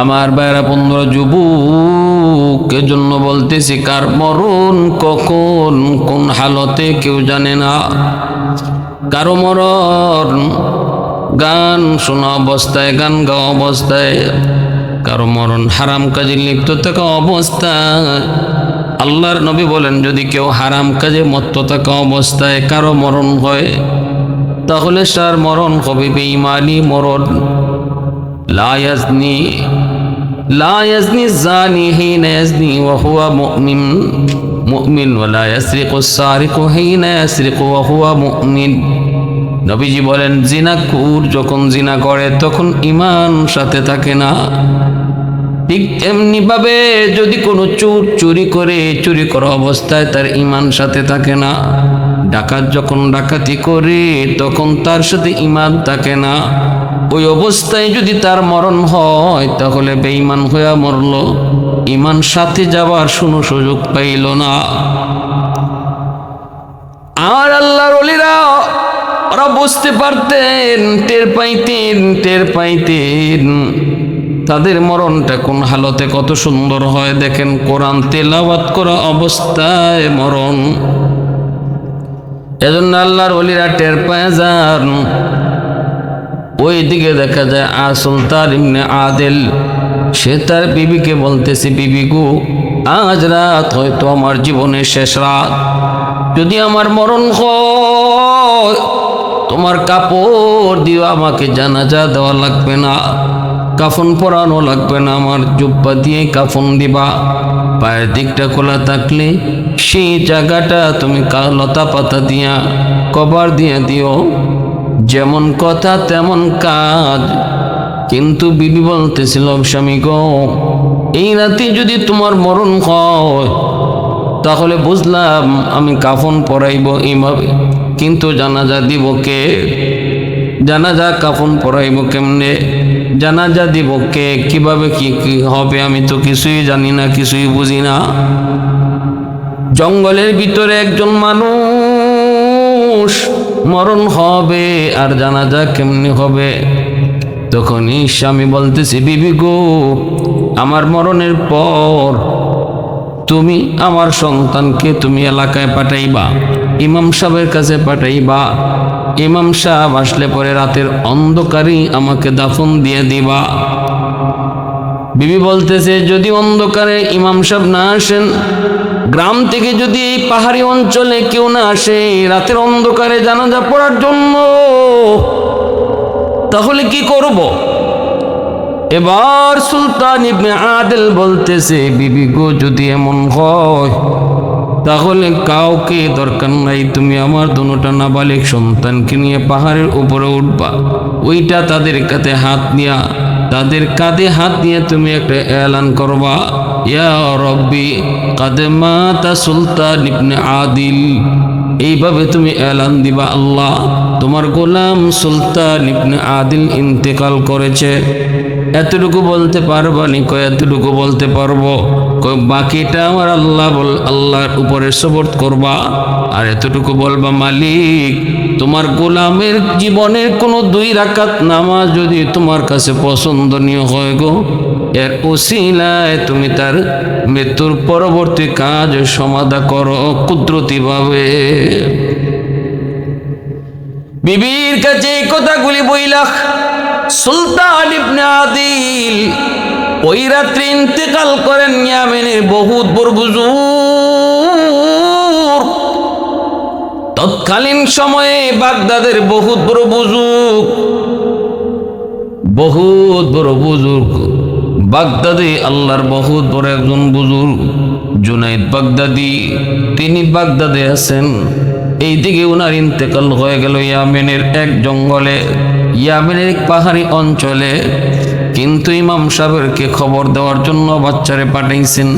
আমার বাইরা পনেরো যুবকের জন্য বলতেছি, কার মরণ কখন, কোন হালতে কেউ জানে না। কারও মরণ গান শোনা অবস্থায়, গান গাওয়া অবস্থায়, কারও মরণ হারাম কাজে লিপ্ত থাকা অবস্থায়। আল্লাহর নবী বলেন, যদি কেউ হারাম কাজে মত্ত থাকা অবস্থায় কারও মরণ হয়, তাহলে তার মরণ হবে বেঈমানি মরণ। লায়াজনি নবীজি বলেন জিনাকুর যখন জিনা করে, তখন ইমান সাথে থাকে না। ঠিক এমনিভাবে যদি কোনো চোর চুরি করে, চুরি করা অবস্থায় তার ইমান সাথে থাকে না। ডাকাত যখন ডাকাতি করে, তখন তার সাথে ইমান থাকে না। ওই অবস্থায় যদি তার মরণ হয়, তাহলে বেঈমান হইয়া মরল। ইমান সাথে যাওয়ার শুনো সুযোগ পাইল না। আর আল্লাহর অলিরা ওরা বুঝতে পারতেন, টের পাইতেন টের পাইতেন। তাদের মরণটা কোন হালতে কত সুন্দর হয়, দেখেন, কোরআন তেলাওয়াত করা অবস্থায় মরণ। এজন্য আল্লাহর অলিরা টের পায় যান। ওই দিকে দেখা যায় আ সুলতান ইমনে আদেল, সে তার বিবিকে বলতেছে, বিবি গো, আজ রাত হয়তো আমার জীবনের শেষ রাত। যদি আমার মরণ হয়, তোমার কাপড় দিও আমাকে জানাজা দেওয়া লাগবে না। কাফন পরানো লাগবে না, আমার জুব্বা দিয়ে কাফন দিবা। পায়ের দিকটা খোলা থাকলে সেই জায়গাটা তুমি লতা পাতা দিয়া, কভার দিয়ে দিও। যেমন কথা, তেমন কাজ। কিন্তু বিবি বলতেছিল, স্বামী গো, এই রাতে যদি তোমার মরণ হয়, তাহলে বুঝলাম আমি কাফন পরাইব এইভাবে। কিন্তু জানাজা দিব কে? জানাজা কাফন পরাইব কেমনে? জানাজা দিব কে? কীভাবে কি কি হবে আমি তো কিছুই জানি না, কিছুই বুঝি না। জঙ্গলের ভিতরে একজন মানুষ মরণ হবে, আর জানা জানাজা কেমনি হবে? তখনই স্বামী বলতেছে, বিবি গো, আমার মরণের পর তুমি আমার সন্তানকে তুমি এলাকায় পাঠাইবা, ইমাম সাহেবের কাছে পাঠাইবা। ইমাম সাহেব আসলে পরে রাতের অন্ধকারই আমাকে দাফন দিয়ে দিবা। বিবি বলতেছে, যদি অন্ধকারে ইমাম সাহেব না আসেন গ্রাম থেকে যদি এই পাহাড়ি অঞ্চলে কেউ না আসে, রাতের অন্ধকারে জানাজা পড়ার জন্য, তাহলে কি করব? এবার সুলতান ইবনে আদেল বলতেছে, বিবি গো, যদি এমন হয়, তাহলে কাউকে দরকার নাই, তুমি আমার দুটা নাবালিক সন্তানকে নিয়ে পাহাড়ের উপরে উঠবা। ওইটা তাদের কাছে হাত নিয়া, তাদের কাঁধে হাত নিয়ে তুমি একটা এলান করবা। ইয়া রব্বি কাদে মাতা সুলতান ইবনে আদিল। এইভাবে তুমি এলান দিবা আল্লাহ। তোমার গোলাম সুলতান ইবনে আদিল ইন্তেকাল করেছে। এতটুকু বলতে পারবা নি কয়, এতটুকু বলতে পারব? বাকিটা আমার আল্লাহ বল, আল্লাহর উপরে সবর্ত করবা। আর এতটুকু বলবা, মালিক, তোমার গোলামের জীবনের কোনো দুই রাকাত নামাজ যদি তোমার কাছে পছন্দনীয় হয় গো, এর ওসিলায় তুমি তার মৃত্যুর পরবর্তী কাজ সমাধা করো কুদরতিভাবে বিবির কাছে এই কথাগুলি বইলাখ সুলতান ইবনে আদিল ওই রাত্রে ইন্তেকাল করেন ইয়ামেনের বহুত বড় বুজুর্গ তৎকালীন সময়ে বাগদাদের বহুত বড় বুজুর্গ। বহুত বড় বুজুর্গ। বাগদাদে আল্লাহর বহুত বড় একজন বুজুর্গ, জুনাইদ বাগদাদি। তিনি বাগদাদে আছেন। এইদিকে উনার ইন্তেকাল হয়ে গেল ইয়ামেনের এক জঙ্গলে, ইয়ামেনের এক পাহাড়ি অঞ্চলে। কিন্তু ইমাম সাহেবকে খবর দেওয়ার জন্য বাচ্চারে পাঠাইছেন।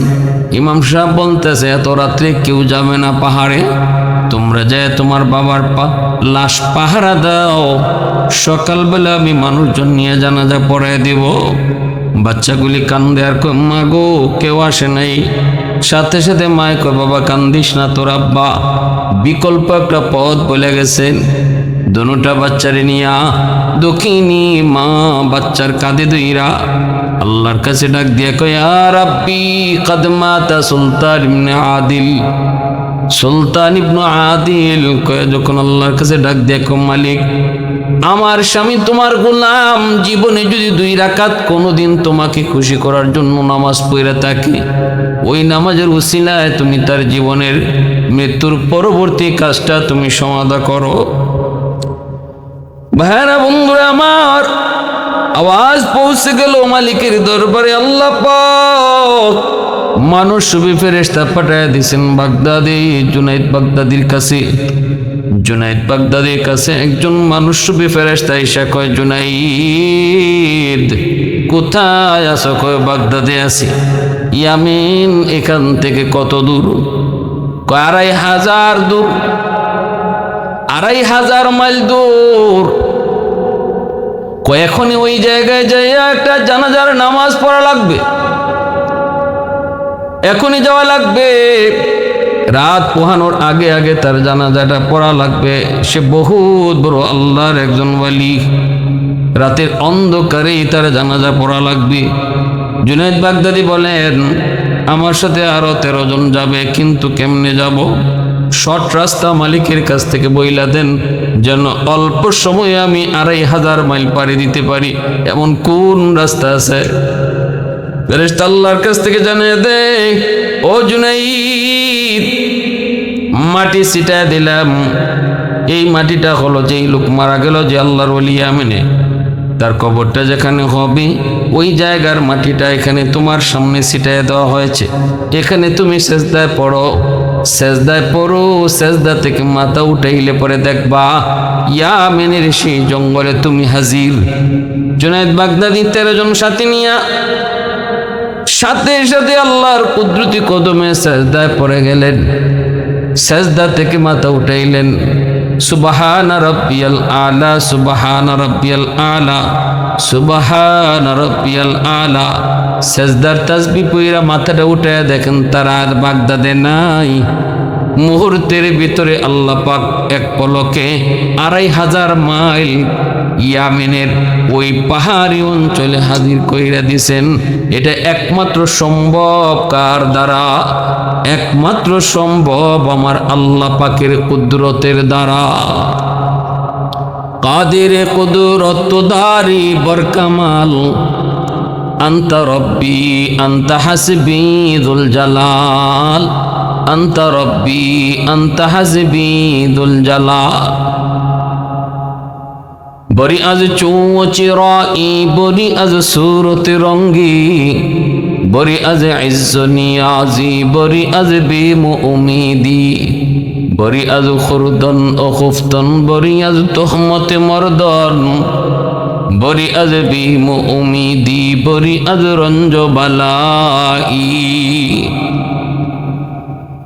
ইমাম সাহেব বলতেছে, এত রাত্রে কেউ যাবে না পাহাড়ে। তোমরা যায় তোমার বাবার পা লাশ পাহারা দাও। সকালবেলা আমি মানুষজন নিয়ে জানাজা পড়ায় দিব। বাচ্চাগুলি কান্দে আর মা গো, কেউ আসে নাই। সাথে সাথে মায় কয়, বাবা, কান্দিস না তোর আব্বা। বিকল্প একটা পথ বলে গেছেন। দনুটা বাচ্চারে নিয়া দক্ষিণী মা বাচ্চার কাঁধে দইরা আল্লাহর কাছে ডাক দিয়া কয় আর আব্বি কদমাতা সুলতান ইবনে আদিল। সুলতান ইবনু আদিল কয়, যখন আল্লাহর কাছে ডাক দিয়ে কয়, মালিক, আমার স্বামী তোমার গোলাম, জীবনে যদি দুই রাকাত কোনোদিন তোমাকে খুশি করার জন্য নামাজ পড়ে থাকে, ওই নামাজের উসিলায় তুমি তার জীবনের মৃত্যুর পরবর্তী কাজটা তুমি সমাধা করো। ভাইরা বন্ধুরা আমার, আওয়াজ পৌঁছে গেল মালিকের দরবারে, আল্লাহ পাক। মানুষ সুবি ফেরেস্তা পাঠায় দিছেন বাগদাদি, জুনাইদ বাগদাদির কাছে। জুনাইদ বাগদাদির কাছে একজন মানুষ সুবি ফেরেস্তা ইসা কয়, জুনাইদ, কোথায় আছো? কয়, বাগদাদে আছি। ইয়ামিন এখান থেকে কত দূর? কয়, আড়াই হাজার দূর। আড়াই হাজার মাইল দূর। কয়েকখনই ওই জায়গায় যাইয়া একটা জানাজার নামাজ পড়া লাগবে। এখনই যাওয়া লাগবে। রাত পোহানোর আগে আগে তার জানাজাটা পড়া লাগবে। সে বহুত বড় আল্লাহর একজন ওয়ালি। রাতের অন্ধকারেই তার জানাজা পড়া লাগবে। জুনাইদ বাগদাদি বলেন, আমার সাথে আরও তেরো জন যাবে, কিন্তু কেমনে যাব? শর্ট রাস্তা মালিকের কাছ থেকে বইলা দেন, যেন অল্প সময়ে আমি আড়াই হাজার মাইল পাড়ি দিতে পারি। এমন কোন রাস্তা আছে? আল্লাহর কাছ থেকে জানিয়ে দে, ও জুনাইদ, মাটি ছিটায় দিলাম। এই মাটিটা হলো যেই লোক মারা গেল যে আল্লাহর ওলিয়া মেনে তার কবরটা যেখানে হবে, ওই জায়গার মাটিটা এখানে তোমার সামনে ছিটায় দেওয়া হয়েছে। এখানে তুমি সেজদায় পড়ো। সেজদায় পড়ো, সেজদা থেকে মাথা উঠাইলে পরে দেখবা, ইয়া মেনে সেই জঙ্গলে তুমি হাজির। জুনায়দ বাগদাদি তেরো জন সাথী নিয়া, সাথে সাথে আল্লাহর কুদরতি কদমে সেজদায় পড়ে গেলেন। সেজদা থেকে মাথা উঠাইলেন। সুবাহান রব্বিয়াল আলা, সুবাহান রব্বিয়াল আলা, সুবাহান রব্বিয়াল আলা। সেজদার তাসবি পইরা মাথাটা উঠে দেখেন তারা আর বাগদাদে নাই। মুহূর্তের ভিতরে আল্লাহ পাক এক পলকে আড়াই হাজার মাইল ইয়ামেনের ওই পাহাড়ি অঞ্চলে হাজির কইরা দিছেন। এটা একমাত্র সম্ভব কার দ্বারা? একমাত্র সম্ভব আমার আল্লাহ পাকের কুদরতের দ্বারা। কাদের কুদরত দারি বরকামাল? আন্তরব্বি রব্বি, আন্তা জালাল। أنت ربي أنت حسبي ذو الجلال বরি আজ চৌচিরাই বরি আজ সুরত রঙ্গি বরি আজ ইজ্জ নিয়াজি বরি আজ বেম উমিদি বরি আজ খুরদন ও খুফতন বরি আজ তোহমতে মরদন বরি আজ বিম উমিদি বরি আজ রঞ্জ বালাই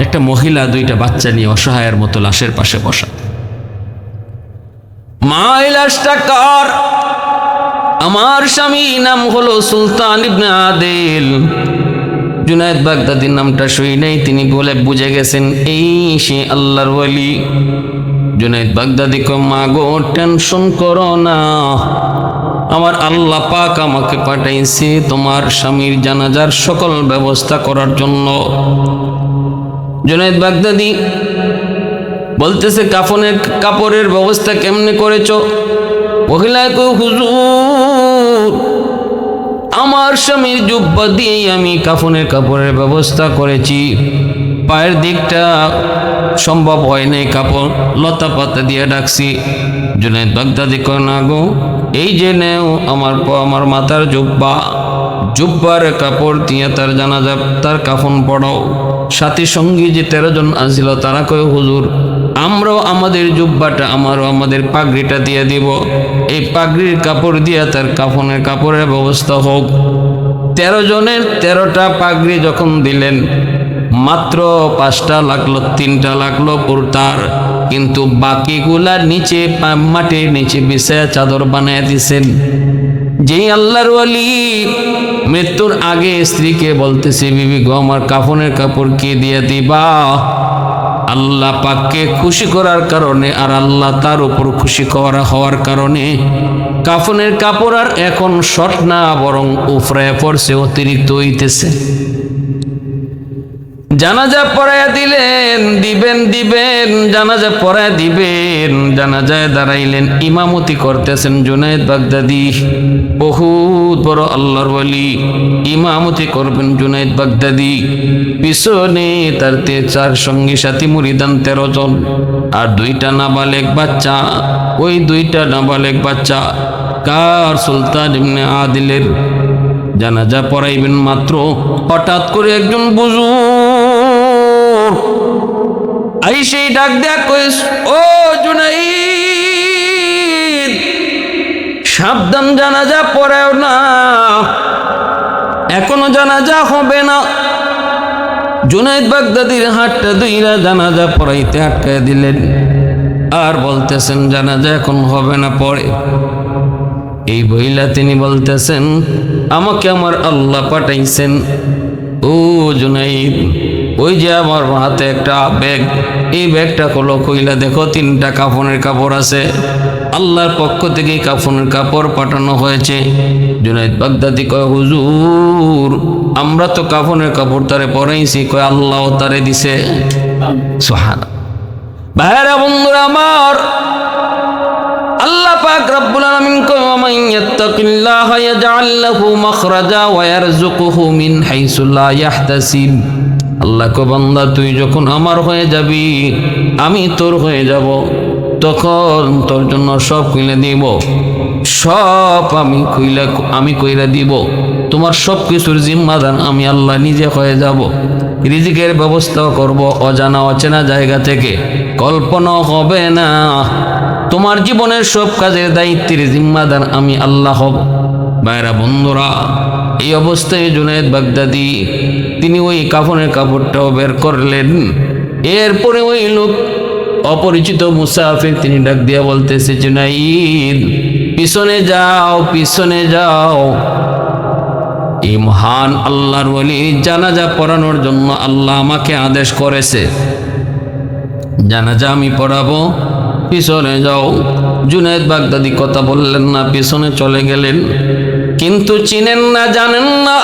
একটা মহিলা দুইটা বাচ্চা নিয়ে অসহায়ের মতো লাশের পাশে বসা। মা, এই লাশটা কার? আমার স্বামী নাম হলো সুলতান ইবনে আদিল। জুনায়দ বাগদাদির নামটা শুই নাই, তিনি বলে বুঝে গেছেন, এই সে আল্লাহর ওয়ালি। জুনায়দ বাগদাদি কো মা গো, টেনশন করো না। আমার আল্লাহ পাক আমাকে পাঠাইছে তোমার স্বামীর জানাজার সকল ব্যবস্থা করার জন্য। জুনায়দ বাগদাদি বলতেছে কাফনের কাপড়ের ব্যবস্থা কেমনে করেছ? মহিলায় হুজুর, আমার স্বামীর জুব্বা দিয়েই আমি কাফনের কাপড়ের ব্যবস্থা করেছি। পায়ের দিকটা সম্ভব হয় নাই, কাপড় লতা পাতা দিয়ে ডাকছি। জুনায়দ বাগদাদি না গো, এই যে নেও আমার আমার মাথার জুব্বা। জুব্বার কাপড় দিয়ে তার জানাজা, তার কাফন পড়াও। সাথী সঙ্গী যে তেরো জন আসছিল তারা কয়, হুজুর, আমরাও আমাদের জুব্বাটা, আমারও আমাদের পাগড়িটা দিয়ে দিব। এই পাগড়ির কাপড় দিয়ে তার কাফনের কাপড়ের ব্যবস্থা হোক। তেরো জনের তেরোটা পাগড়ি যখন দিলেন, মাত্র পাঁচটা লাগল, তিনটা লাগল পুরতার। কিন্তু বাকিগুলা নিচে মাটির নিচে বিছায়া চাদর বানায় দিছেন। যেই আল্লাহর ওয়ালি মৃত্যুর আগে স্ত্রীকে বলতেছে, বিবি গো, আমার কাফনের কাপড় কে দিয়ে দিবা? আল্লাহ পাককে খুশি করার কারণে আর আল্লাহ তার উপর খুশি করা হওয়ার কারণে কাফনের কাপড় আর এখন শট না, বরং উফরায় পড়ছে, অতিরিক্ত হইতেছে। জানাজা পড়ায় দিলেন, দিবেন দিবেন, জানাজা পড়ায় দিবেন, জানাজায় দাঁড়াইলেন, ইমামতি করতেছেন জুনায়েদ বাগদাদি। বহুত বড় আল্লাহর ওয়ালি, ইমামতি করবেন জুনায়েদ বাগদাদি। পিছনে তার তে চার সঙ্গী সাথী মুরিদান তেরো জন, আর দুইটা নাবালেক বাচ্চা। ওই দুইটা নাবালেক বাচ্চা কার সুলতান ইবনে আদিলের? জানাজা পড়াইবেন মাত্র হঠাৎ করে একজন বুজুর আই সেই ডাক দেয়া কইস, ও জুনাইদ, সাবধান জানাজা পড়াও না, এখনও জানাজা হবে না। জুনাইদ বাগদাদির হাতটা দুইরা জানাজা পড়াইতে আটকায় দিলেন। আর বলতেছেন, জানাজা এখন হবে না, পড়ে। এই বইলা তিনি বলতেছেন, আমাকে আমার আল্লাহ পাঠাইছেন। ও জুনাইদ ওই যে আমার হাতে একটা ব্যাগ। এই ব্যাগটা খোলো কইলা দেখো, তিনটা কাফনের কাপড় আছে। আল্লাহর পক্ষ থেকে কাফনের কাপড় পাঠানো হয়েছে। জুনাইদ বাগদাদি কয়, হুজুর, আমরা তো কাফনের কাপড় তারে পরাইছি, কয়, আল্লাহ তারে দিছে। সোহানা ভাইরা বন্ধুরা আমার, আল্লাহ পাক রব্বুল আলামিন মিন আল্লাহ বান্দা, তুই যখন আমার হয়ে যাবি, আমি তোর হয়ে যাব। তখন তোর জন্য সব কইলে দিব। সব আমি কইলা আমি কইরা দিব। তোমার সব কিছুর জিম্মাদান আমি আল্লাহ নিজে হয়ে যাব। রিজিকের ব্যবস্থাও করব অজানা অচেনা জায়গা থেকে। কল্পনা হবে না। তোমার জীবনের সব কাজের দায়িত্বের জিম্মাদার আমি আল্লাহ হব। বাইরা বন্ধুরা এই অবস্থায় জুনায়দ বাগদাদি, তিনি ওই কাফনের কাপড়টাও বের করলেন। এরপরে ওই লোক অপরিচিত মুসাফির, তিনি ডাক দিয়া বলতেছে, জুনাইদ, পিছনে যাও পিছনে যাও। এই মহান আল্লাহর ওলি জানাজা পড়ানোর জন্য আল্লাহ আমাকে আদেশ করেছে, জানাজা আমি পড়াবো, পিছনে যাও। জুনায়দ বাগদাদি কথা বললেন না, পিছনে চলে গেলেন। কিন্তু চিনেন না, জানেন না,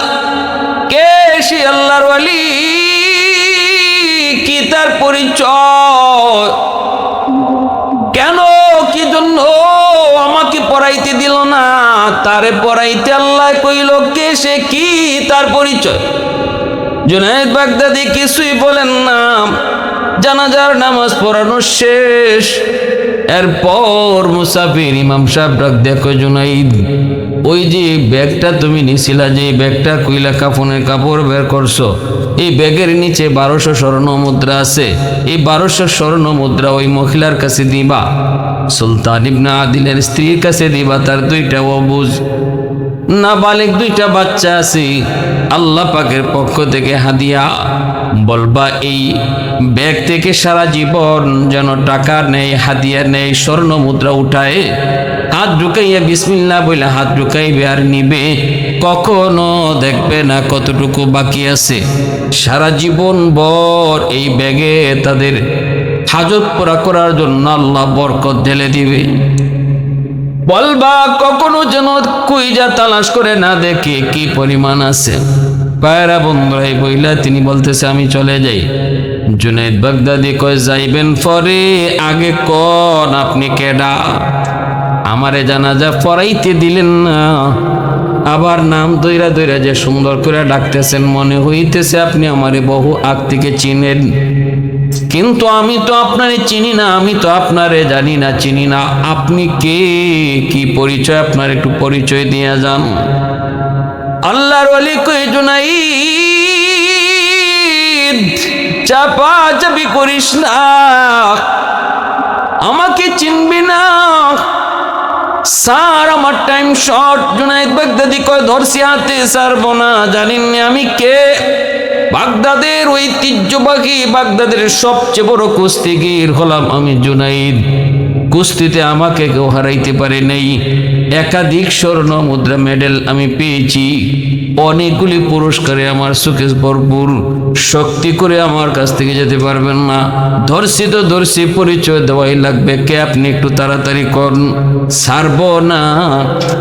কে সে আল্লাহর ওয়ালি? কি তার পরিচয়? কেন, কি জন্য? আমাকে পড়াইতে দিল না। তারে পড়াইতে আল্লাহ কইল, কে সে, কি তার পরিচয়? জুনায়দ বাগদাদি কিছুই বলেন না। জানাজার নামাজ পড়ানো শেষ। এরপর মুসাফির ইমাম সাহেব ডাক দেখো জুনাইদ, ওই যে ব্যাগটা তুমি নিছিলা, যে ব্যাগটা কইলা কাফনের কাপড় বের করছ, এই ব্যাগের নিচে বারোশো স্বর্ণ মুদ্রা আছে, এই বারোশো স্বর্ণ মুদ্রা ওই মহিলার কাছে দিবা, সুলতান ইবনা আদিলের স্ত্রীর কাছে দিবা, তার দুইটা অবুজ না বালেক দুইটা বাচ্চা আছে, আল্লাহ পাকের পক্ষ থেকে হাদিয়া বলবা, এই ব্যাগ থেকে সারা জীবন যেন টাকা নেই হাদিয়া নেই, স্বর্ণ মুদ্রা উঠায়, হাত ঢুকাইয়া বিসমিল্লা বলে হাত ঢুকাইবে আর নিবে, কখনো দেখবে না কতটুকু বাকি আছে। সারা জীবন বর এই ব্যাগে তাদের হাজত পুরা করার জন্য আল্লাহ বরকত ঢেলে দিবে। বলবা, কখনো যেন কুইজা তালাশ করে না দেখে কি পরিমাণ আছে? পায়রা বন্ধুরাই বইলা, তিনি বলতেছে, আমি চলে যাই। জুনেদ বাগদাদি কয়, যাইবেন পরে? আগে কন? আপনি কেডা? আমারে জানাজা পড়াইতে দিলেন না। আবার নাম দইরা দইরা যে সুন্দর করে ডাকতেছেন, মনে হইতেছে, আপনি আমারে বহু আগ থেকে চিনেন। কিন্তু আমি তো আপনারে চিনি না, আমি তো আপনারে জানি না, চিনি না। আপনি কে? কি পরিচয়? আপনার একটু পরিচয় দিয়ে যান। আল্লাহর ওয়ালি কই জুনাই চাপা চাপি করিস না। আমাকে চিনবি না। স্যার, আমার টাইম শর্ট জুনাইদ বাগদাদি কয়, ধরছি হাতে ছাড়বো না জানিনি আমি কে? বাগদাদের ঐতিহ্যবাহী, বাগদাদের সবচেয়ে বড় কুস্তিগির হলাম আমি জুনাইদ। কুস্তিতে আমাকে কেউ হারাইতে পারে নাই। একাধিক স্বর্ণ মুদ্রা মেডেল আমি পেয়েছি। অনেকগুলি পুরস্কারে আমার সুকেশ ভরপুর শক্তি করে আমার কাছ থেকে যেতে পারবেন না। ধরছি তো ধরছি পরিচয় দেওয়াই লাগবে। কে আপনি একটু তাড়াতাড়ি করুন। সারব না,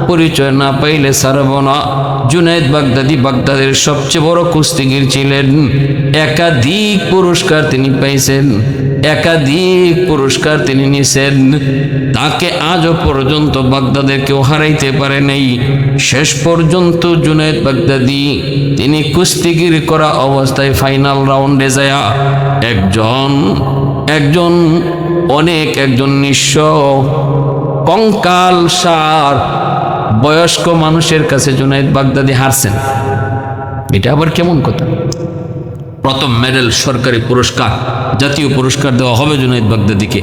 পরিচয় না পাইলে সারব না। জুনাইদ বাগদাদি বাগদাদের সবচেয়ে বড় কুস্তিগির ছিলেন। একাধিক পুরস্কার তিনি পাইছেন। একাধিক পুরস্কার তিনি নিছেন। তাকে আজও পর্যন্ত বাগদাদের কেউ হারাইতে পারে নাই। শেষ পর্যন্ত জুনাইদ বাগদাদি তিনি কুস্তিগির করা অবস্থায় ফাইনাল রাউন্ডে যায়। একজন একজন, অনেক একজন নিঃস্ব, কঙ্কাল সার বয়স্ক মানুষের কাছে জুনাইদ বাগদাদি হারছেন। এটা আবার কেমন কথা? প্রথম মেডেল সরকারি পুরস্কার, জাতীয় পুরস্কার দেওয়া হবে জুনাইদ বাগদাদিকে।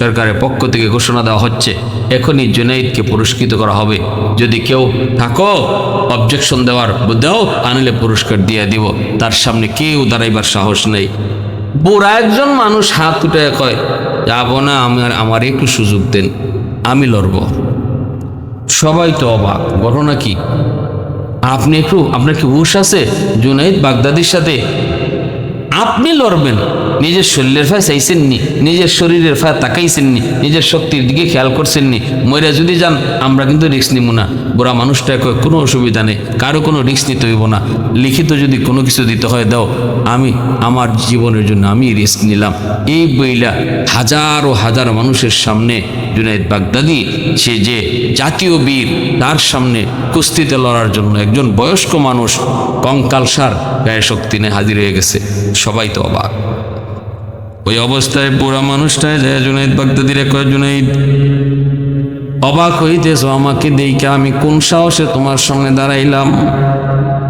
সরকারের পক্ষ থেকে ঘোষণা দেওয়া হচ্ছে, এখনই জুনাইদকে পুরস্কৃত করা হবে। যদি কেউ থাকো অবজেকশন দেওয়ার দাও আনিলে পুরস্কার দিয়ে দিব। তার সামনে কেউ দাঁড়াইবার সাহস নেই। বুড়া একজন মানুষ হাত উঠে কয়, যাব না, আমার আমার একটু সুযোগ দেন, আমি লড়ব। সবাই তো অবাক, ঘটনা কি? আপনি একটু, আপনার কি হুশ আছে? জুনাইদ বাগদাদির সাথে আপনি লড়বেন। নিজের শরীরের ফায় চাইছেননি নিজের শরীরের ফায় তাকাইছেননি নিজের শক্তির দিকে খেয়াল করছেননি ময়রা যদি যান, আমরা কিন্তু রিস্ক নিব না। বুড়া মানুষটা কোনো অসুবিধা নেই, কারও কোনো রিস্ক নিতে হইব না। লিখিত যদি কোনো কিছু দিতে হয়, দাও। আমি, আমার জীবনের জন্য আমি রিস্ক নিলাম। এই বইলা হাজারো হাজার মানুষের সামনে জুনাইদ বাগদাদি, সে যে জাতীয় বীর, তার সামনে কুস্তিতে লড়ার জন্য একজন বয়স্ক মানুষ কঙ্কালসার গায়ে শক্তি নিয়ে হাজির হয়ে গেছে। সবাই তো অবাক। ওই অবস্থায় পুরা মানুষটায় যায় জুনাইদ বাগদাদিরে কয় জুনাইদ। অবাক হইতেছ আমাকে দেখে আমি কোন সাহসে তোমার সামনে দাঁড়াইলাম।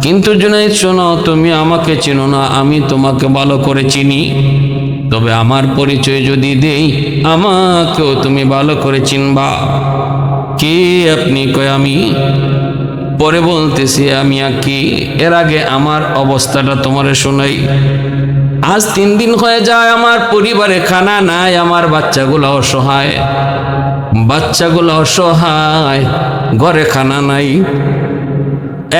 কিন্তু জুনাইদ, শোনো, তুমি আমাকে চিনো না, আমি তোমাকে ভালো করে চিনি। তবে আমার পরিচয় যদি দেই, আমাকেও তুমি ভালো করে চিনবা। কে আপনি কয় আমি? পরে বলতেছি, আমি আর কি এর আগে আমার অবস্থাটা তোমারে শোনাই। আজ তিন দিন হয়ে যায়, আমার পরিবারে খানা নাই, আমার বাচ্চাগুলো অসহায়। বাচ্চাগুলো অসহায়, ঘরে খানা নাই।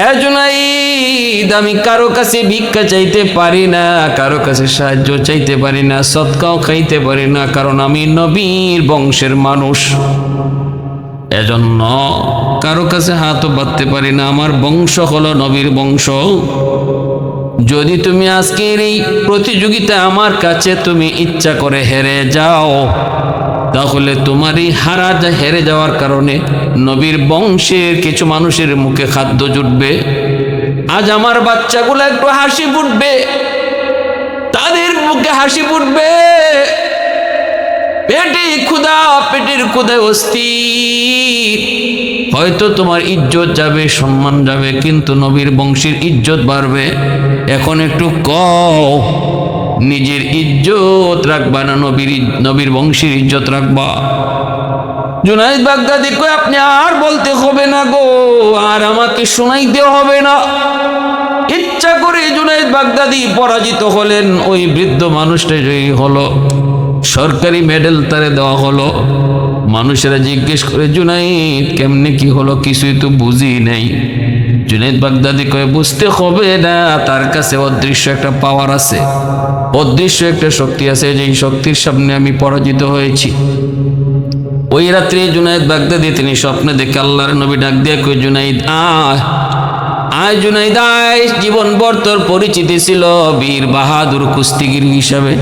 এজনাইদ আমি কারও কাছে ভিক্ষা চাইতে পারি না, কারও কাছে সাহায্য চাইতে পারি না, সৎকাও খাইতে পারি না, কারণ আমি নবীর বংশের মানুষ। এজন্য কারও কাছে হাতও বাঁধতে পারি না, আমার বংশ হলো নবীর বংশ। যদি তুমি আজকের এই প্রতিযোগিতা আমার কাছে তুমি ইচ্ছা করে হেরে যাও, তাহলে তোমারই হারা যা হেরে যাওয়ার কারণে নবীর বংশের কিছু মানুষের মুখে খাদ্য জুটবে। আজ আমার বাচ্চাগুলো একটু হাসি ফুটবে, তাদের মুখে হাসি ফুটবে। পেটে ক্ষুধা, পেটের ক্ষুধায় অস্থির। হয়তো তোমার ইজ্জত যাবে, সম্মান যাবে, কিন্তু নবীর বংশের ইজ্জত বাড়বে। এখন একটু ক নিজের ইজ্জত রাখবা না নবীর নবীর বংশের ইজ্জত রাখবা? জুনাইদ বাগদাদি কই আপনি আর বলতে হবে না গো, আর আমাকে শোনাইতে হবে না। ইচ্ছা করে জুনাইদ বাগদাদি পরাজিত হলেন, ওই বৃদ্ধ মানুষটা জয়ী হলো, সরকারি মেডেল তারে দেওয়া হলো। মানুষেরা জিজ্ঞেস করে, জুনাইদ, কেমনে কি হলো? কিছুই তো বুঝি নাই। জুনাইদ বাগদাদি কয়ে, বুঝতে হবে না, তার কাছে অদৃশ্য একটা পাওয়ার আছে। অদৃশ্য একটা শক্তি আছে যেই শক্তির সামনে আমি পরাজিত হয়েছি। ওই রাত্রে জুনাইদ বাগদাদি, তিনি স্বপ্নে দেখে আল্লাহর নবী ডাক দিয়ে কই জুনাইদ আয় আয় জুনাইদ আয় জীবন ভর তোর পরিচিতি ছিল বীর বাহাদুর কুস্তিগির হিসাবে।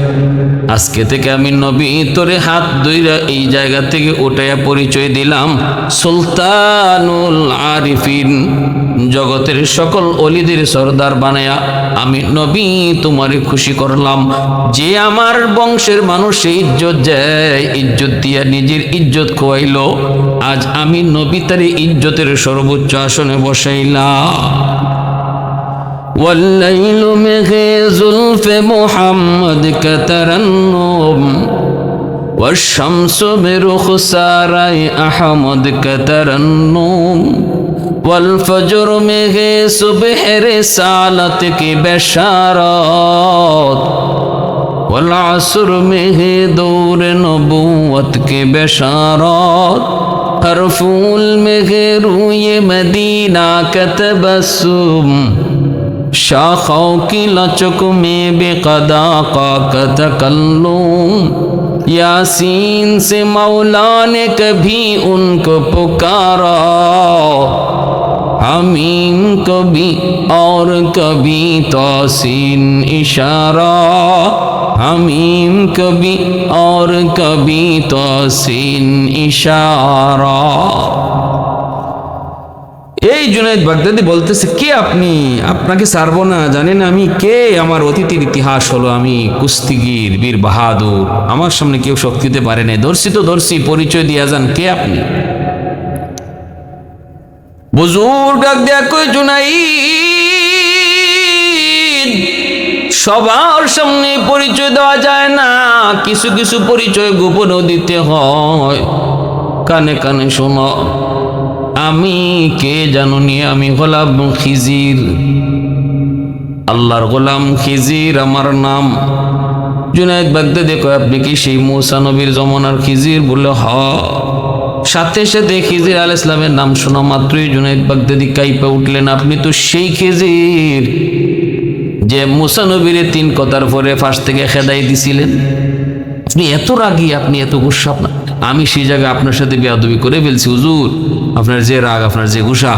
আজকে থেকে আমি নবী তোরে হাত দুইরা এই জায়গা থেকে উঠাইয়া পরিচয় দিলাম। সুলতানুল আরিফিন, জগতের সকল অলিদের সর্দার বানায়া আমি নবী তোমারে খুশি করলাম। যে আমার বংশের মানুষ ইজ্জত যায় ইজ্জত দিয়া নিজের ইজ্জত খোয়াইলো। আজ আমি নবী তারে ইজ্জতের সর্বোচ্চ আসনে বসাইলাম। والليل مغيز محمد كترنم والشمس برخسار أحمد كترنم والفجر مغي صبح رسالتك بشارات والعصر میں ہے دور نبوت کی بشارات ہر فول میں روئے مدینہ کا تبسم۔ شاخوں کی لچک میں بے قدا کا تکلوم یاسین سے مولا نے کبھی ان کو پکارا۔ حمیم کبھی اور کبھی توسین اشارہ۔ حمیم کبھی اور کبھی توسین ইশারা। এই জুনাইদ বাগদাদি বলতেছে, কে আপনি? আপনাকে সারবো না। জানেন আমি কে। আমার অতীতের ইতিহাস হলো আমি কুস্তিগির, বীর বাহাদুর। আমার সামনে কেউ শক্তি দিতে পারে না দর্শিত দর্শী পরিচয় দিয়া যান, কে আপনি? বুজুর্গ দেখো জুনাইদ সবার সামনে পরিচয় দেওয়া যায় না। কিছু কিছু পরিচয় গোপনও দিতে হয়। কানে কানে শোনো, আমি কে জানো নি? আমি হলাম খিজির। আল্লাহর গোলাম খিজির, আমার নাম। জুনায়দ বাগদা, দেখো আপনি কি সেই মৌসা নবীর জমানার খিজির বলে? হ। সাথে সাথে খিজির আল ইসলামের নাম শোনা মাত্রই। জুনায়দ বাগদাদি কাইপা উঠলেন, আপনি তো সেই খিজির। যে মুসানবীরে তিন কথার পরে ফাঁস থেকে খেদাই দিছিলেন। আপনি এত রাগি, আপনি এত গুসা আপনার আমি সেই জায়গায় আপনার সাথে বেয়াদবি করে ফেলছি, হুজুর। আপনার যে রাগ, আপনার যে গুসা।